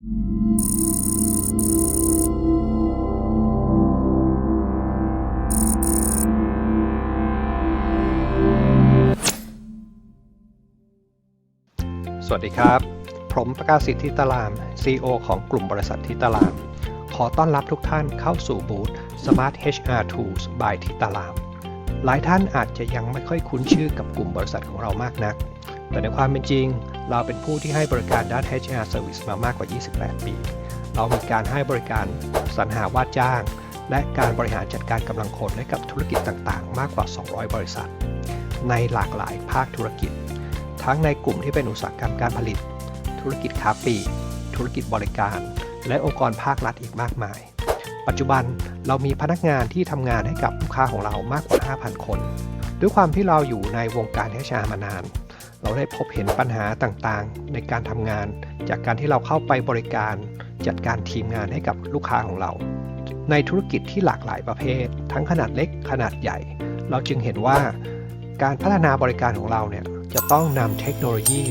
สวัสดีครับ ผมประกาศสิทธิตาราม CEO ของกลุ่มบริษัททิตาราม ขอต้อนรับทุกท่านเข้าสู่บูธ Smart HR Tools by ทิตาราม หลายท่านอาจจะยังไม่ค่อยคุ้นชื่อกับกลุ่มบริษัทของเรามากนัก แต่ในความเป็นจริง เราเป็นผู้ที่ให้บริการด้าน HR Service มามากกว่า 28 ปี เรามีการให้บริการสรรหาว่าจ้าง และการบริหารจัดการกำลังคนให้กับธุรกิจต่างๆ มากกว่า 200 บริษัท ในหลากหลายภาคธุรกิจ ทั้งในกลุ่มที่เป็นอุตสาหกรรมการผลิต ธุรกิจค้าปลีกธุรกิจบริการ และองค์กรภาครัฐอีกมากมาย ปัจจุบันเรามีพนักงานที่ทำงานให้กับลูกค้าของเรามากกว่า 5,000 คน ด้วยความที่เราอยู่ในวงการ HR มานาน เราได้พบเห็นปัญหาต่างๆ ในการทำงาน จากการที่เราเข้าไปบริการจัดการทีมงานให้กับลูกค้าของเรา ในธุรกิจที่หลากหลายประเภท ทั้งขนาดเล็กขนาดใหญ่ เราจึงเห็นว่าการพัฒนาบริการของเราเนี่ยจะต้องนำเทคโนโลยี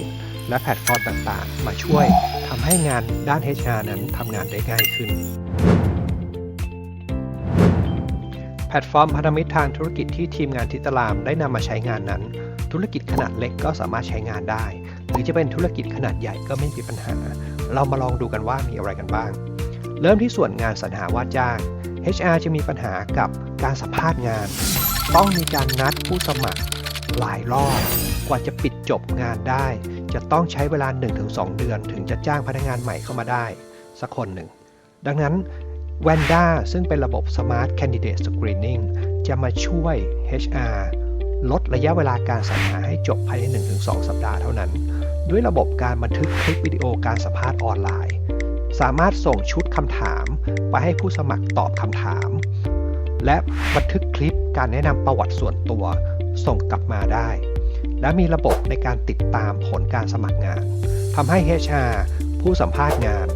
และแพลตฟอร์มต่างๆ มาช่วยทำให้งานด้าน HR นั้นทำงานได้ง่ายขึ้นแพลตฟอร์มพันธมิตรทางธุรกิจที่ทีมงานทิตลามได้นำมาใช้งานนั้น ธุรกิจขนาดเล็กก็สามารถใช้งานได้ หรือจะเป็นธุรกิจขนาดใหญ่ก็ไม่มีปัญหา เรามาลองดูกันว่ามีอะไรกันบ้าง เริ่มที่ส่วนงานสรรหาว่าจ้าง HR จะมีปัญหากับการสัมภาษณ์งาน ต้องมีการนัดผู้สมัครหลายรอบกว่าจะปิดจบงานได้ จะต้องใช้เวลา 1-2 เดือน ถึงจะจ้างพนักงานใหม่เข้ามาได้ สักคนหนึ่ง ดังนั้น w a n d a ซึ่งเป็นระบบ Smart Candidate Screening จะมาช่วย HR ลดระยะเวลาการสรรหาให้จบภายใน 1-2 สัปดาห์เท่านั้น ด้วยระบบการบันทึกคลิปวิดีโอการสัมภาษณ์ออนไลน์ สามารถส่งชุดคำถาม ไปให้ผู้สมัครตอบคำถาม และบันทึกคลิปการแนะนำประวัติส่วนตัว ส่งกลับมาได้ และมีระบบในการติดตามผลการสมัครงานทำให้ HR ผู้สัมภาษณ์งาน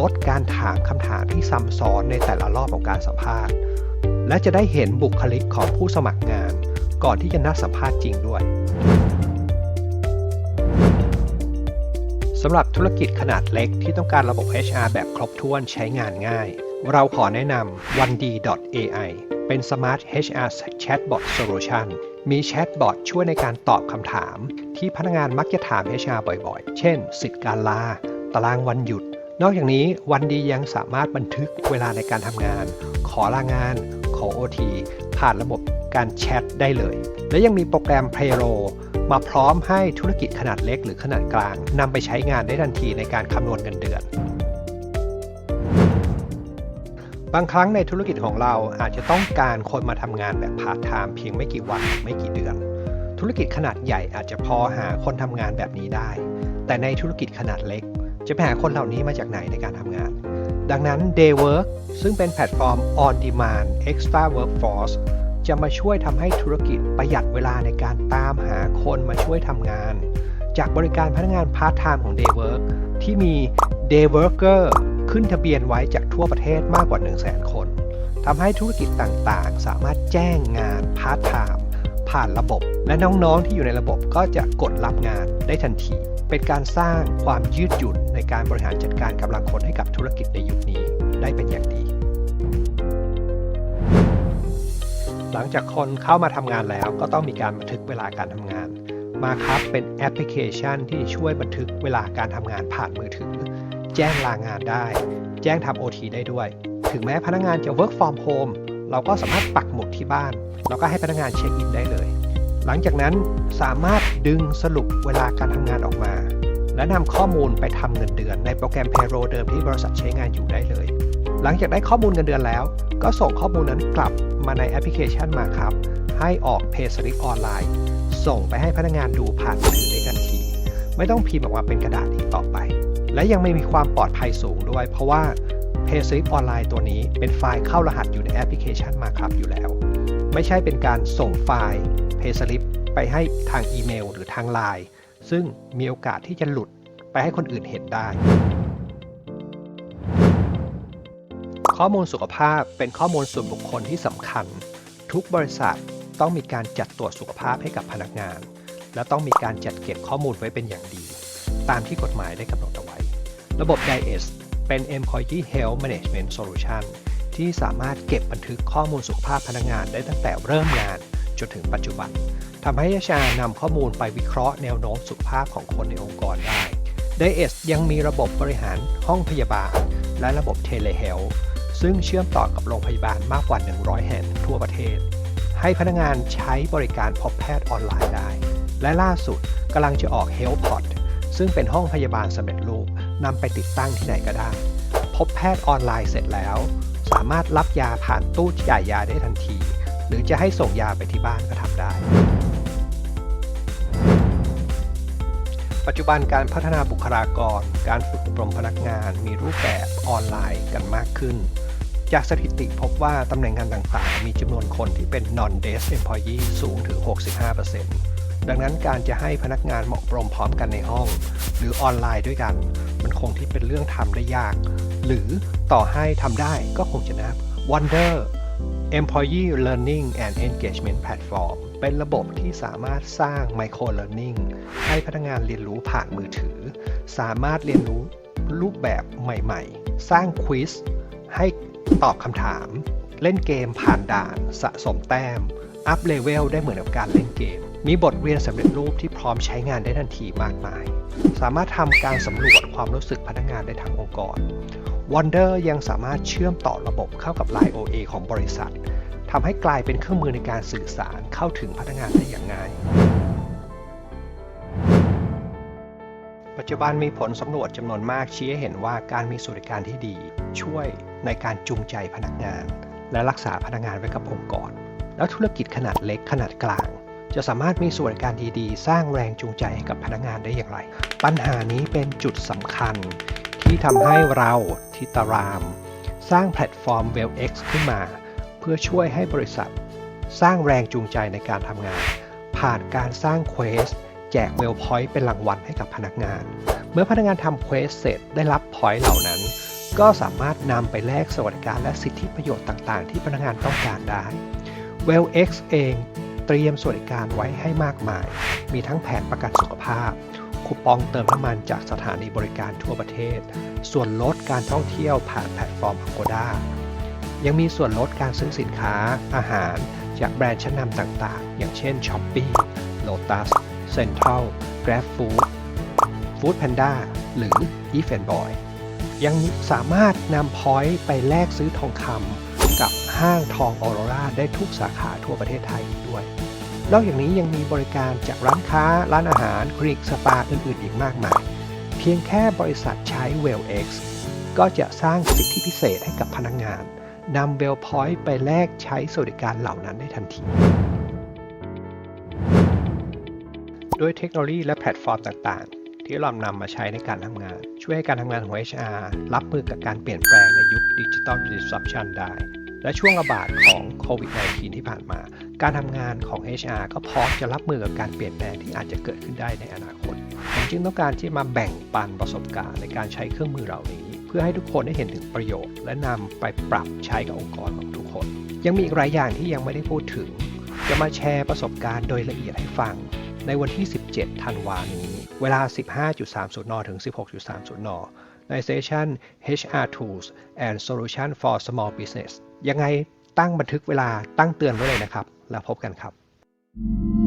ลดการถามคำถามที่ซ้ำซ้อนในแต่ละรอบของการสัมภาษณ์ และจะได้เห็นบุคลิกของผู้สมัครงาน ก่อนที่จะนัดสัมภาษณ์จริงด้วยสำหรับธุรกิจขนาดเล็กที่ต้องการระบบ HR แบบครบถ้วนใช้งานง่าย เราขอแนะนำ 1D.ai เป็น Smart HR Chatbot Solution มีแชทบอทช่วยในการตอบคำถาม ที่พนักงานมักจะถาม HR บ่อยๆ เช่น สิทธิการลา ตารางวันหยุด นอกจากนี้วันดียังสามารถบันทึกเวลาในการทำงาน ขอลางาน ขอ OT ผ่านระบบการแชทได้เลย และยังมีโปรแกรม Payroll มาพร้อมให้ธุรกิจขนาดเล็กหรือขนาดกลางนำไปใช้งานได้ทันทีในการคำนวณเงินเดือน บางครั้งในธุรกิจของเราอาจจะต้องการคนมาทำงานแบบพาร์ทไทม์เพียงไม่กี่วันไม่กี่เดือน ธุรกิจขนาดใหญ่อาจจะพอหาคนทำงานแบบนี้ได้ แต่ในธุรกิจขนาดเล็ก จะไปหาคนเหล่านี้มาจากไหนในการทำงาน ดังนั้น Daywork ซึ่งเป็นแพลตฟอร์ม On Demand Extra Workforce จะมาช่วยทำให้ธุรกิจประหยัดเวลาในการตามหาคนมาช่วยทำงาน จากบริการพนักงานพาร์ทไทม์ของ Daywork ที่มี Dayworker ขึ้นทะเบียนไว้จากทั่วประเทศมากกว่า 1 0 0 0 0แคนทำให้ธุรกิจต่างๆ สามารถแจ้งงานพาร์ทไทม์ผ่านระบบ และน้องๆที่อยู่ในระบบก็จะกดรับงานได้ทันที เป็นการสร้างความยืดหยุ่น ในการบริหารจัดการกำลังคนให้กับธุรกิจในยุคนี้ได้เป็นอย่างดี หลังจากคนเข้ามาทำงานแล้วก็ต้องมีการบันทึกเวลาการทำงาน มาครับเป็นแอปพลิเคชันที่ช่วยบันทึกเวลาการทำงานผ่านมือถือ แจ้งลางานได้ แจ้งทำ OT ได้ด้วย ถึงแม้พนักงานจะ work from home เราก็สามารถปักหมุดที่บ้าน แล้วก็ให้พนักงานเช็คอินได้เลย หลังจากนั้นสามารถดึงสรุปเวลาการทำงานออกมา และนำข้อมูลไปทำเงินเดือนในโปรแกรม Payroll เดิมที่บริษัทใช้งานอยู่ได้เลย หลังจากได้ข้อมูลเงินเดือนแล้ว ก็ส่งข้อมูลนั้นกลับมาในแอปพลิเคชันมาครับ ให้ออก Pay Slip ออนไลน์ ส่งไปให้พนักงานดูผ่านมือถือได้ทันที ไม่ต้องพิมพ์ออกมาเป็นกระดาษอีกต่อไป และยังไม่มีความปลอดภัยสูงด้วย เพราะว่า PaySlip ออนไลน์ตัวนี้เป็นไฟล์เข้ารหัสอยู่ในแอปพลิเคชันมาครับอยู่แล้ว ไม่ใช่เป็นการส่งไฟล์ PaySlip ไปให้ทางอีเมล หรือทางไลน์ ซึ่งมีโอกาสที่จะหลุดไปให้คนอื่นเห็นได้ ข้อมูลสุขภาพเป็นข้อมูลส่วนบุคคลที่สำคัญ ทุกบริษัทต้องมีการจัดตรวจสุขภาพให้กับพนักงาน และต้องมีการจัดเก็บข้อมูลไว้เป็นอย่างดี ตามที่กฎหมายได้กำหนดเอาไว้ ระบบ DIS เป็น Employee Health Management Solution ที่สามารถเก็บบันทึกข้อมูลสุขภาพพนักงานได้ตั้งแต่เริ่มงานจนถึงปัจจุบัน ทำให้ HR นำข้อมูลไปวิเคราะห์แนวโน้มสุขภาพของคนในองค์กรได้ DIS ยังมีระบบบริหารห้องพยาบาล และระบบ Telehealth ซึ่งเชื่อมต่อกับโรงพยาบาลมากกว่า 100 แห่งทั่วประเทศ ให้พนักงานใช้บริการพบแพทย์ออนไลน์ได้ และล่าสุดกำลังจะออก Health Pod ซึ่งเป็นห้องพยาบาลสำเร็จรูปนำไปติดตั้งที่ไหนก็ได้ พบแพทย์ออนไลน์เสร็จแล้ว สามารถรับยาผ่านตู้จ่ายยาได้ทันที หรือจะให้ส่งยาไปที่บ้านก็ทำได้ ปัจจุบันการพัฒนาบุคลากร การฝึกอบรมพนักงานมีรูปแบบออนไลน์กันมากขึ้น จากสถิติพบว่าตำแหน่งงานต่างๆ มีจำนวนคนที่เป็น non-desk employee สูงถึง 65%ดังนั้นการจะให้พนักงานเหมาะรมพร้อมกันในห้อง หรือออนไลน์ด้วยกัน มันคงที่เป็นเรื่องทำได้ยาก หรือต่อให้ทำได้ก็คงจะนับ Wonder Employee Learning and Engagement Platform เป็นระบบที่สามารถสร้าง Micro Learning ให้พนักงานเรียนรู้ผ่านมือถือ สามารถเรียนรู้รูปแบบใหม่ๆ สร้างควิสให้ตอบคำถาม เล่นเกมผ่านด่าน สะสมแต้ม อัพเลเวลได้เหมือนกับการเล่นเกม มีบทเรียนสำเร็จรูปที่พร้อมใช้งานได้ทันทีมากมาย สามารถทำการสำรวจความรู้สึกพนักงานได้ทั้งองค์กร Wonder ยังสามารถเชื่อมต่อระบบเข้ากับ Line OA ของบริษัททำให้กลายเป็นเครื่องมือในการสื่อสารเข้าถึงพนักงานได้อย่างง่าย ปัจจุบันมีผลสำรวจจำนวนมากชี้ให้เห็นว่าการมีสวัสดิการที่ดี ช่วยในการจูงใจพนักงาน และรักษาพนักงานไว้กับองค์กร แล้วธุรกิจขนาดเล็กขนาดกลาง จะสามารถมีสวัสดิการดีๆ สร้างแรงจูงใจให้กับพนักงานได้อย่างไร ปัญหานี้เป็นจุดสำคัญ ที่ทำให้เราทิตาราม สร้างแพลตฟอร์ม WellX ขึ้นมา เพื่อช่วยให้บริษัท สร้างแรงจูงใจในการทำงาน ผ่านการสร้างเควสแจกเวลพอยต์เป็นรางวัลให้กับพนักงาน เมื่อพนักงานทำเควสเสร็จได้รับพอยต์เหล่านั้น ก็สามารถนำไปแลกสวัสดิการและสิทธิประโยชน์ต่าง ๆ ที่พนักงานต้องการได้ WellX เองเตรียมสวัสดิการไว้ให้มากมาย มีทั้งแผนประกันสุขภาพ คูปองเติมน้ำมันจากสถานีบริการทั่วประเทศ ส่วนลดการท่องเที่ยวผ่านแพลตฟอร์ม Agoda ยังมีส่วนลดการซื้อสินค้าอาหารจากแบรนด์ชั้นนำต่างๆ อย่างเช่น Shopee Lotus Central GrabFood Food Panda หรือ e f a n Boy ยังสามารถนำพอยต์ไปแลกซื้อทองคำกับห้างทองออโรราได้ทุกสาขาทั่วประเทศไทยด้วย นอกจากนี้ยังมีบริการจากร้านค้า ร้านอาหารคลินิกสปาอื่นๆอีกมากมาย เพียงแค่บริษัทใช้ WellX ก็จะสร้างสิทธิพิเศษให้กับพนักงานนำ Well Point ไปแลกใช้สวัสดิการเหล่านั้นได้ทันที ด้วยเทคโนโลยีและแพลตฟอร์มต่างๆ ที่เรานำมาใช้ในการทำงาน ช่วยให้การทำงานของ HR รับมือกับการเปลี่ยนแปลงในยุคดิจิ t a ล disruption ได้ และช่วงระบาดของโควิด -19 ที่ผ่านมา การทำงานของ HR ก็พร้อมจะรับมือกับการเปลี่ยนแปลงที่อาจจะเกิดขึ้นได้ในอนาคต ผมจึงต้องการที่มาแบ่งปันประสบการณ์ในการใช้เครื่องมือเหล่านี้ เพื่อให้ทุกคนได้เห็นถึงประโยชน์ และนำไปปรับใช้กับองค์กรของทุกคน ยังมีอีกหลายอย่างที่ยังไม่ได้พูดถึง จะมาแชร์ประสบการณ์โดยละเอียดให้ฟัง ในวันที่ 17 ธันวาคมนี้ เวลา 15.30 น ถึง 16.30 น ในเซสชัน HR Tools and Solution for Small Business ยังไงตั้งบันทึกเวลาตั้งเตือนไว้เลยนะครับ แล้วพบกันครับ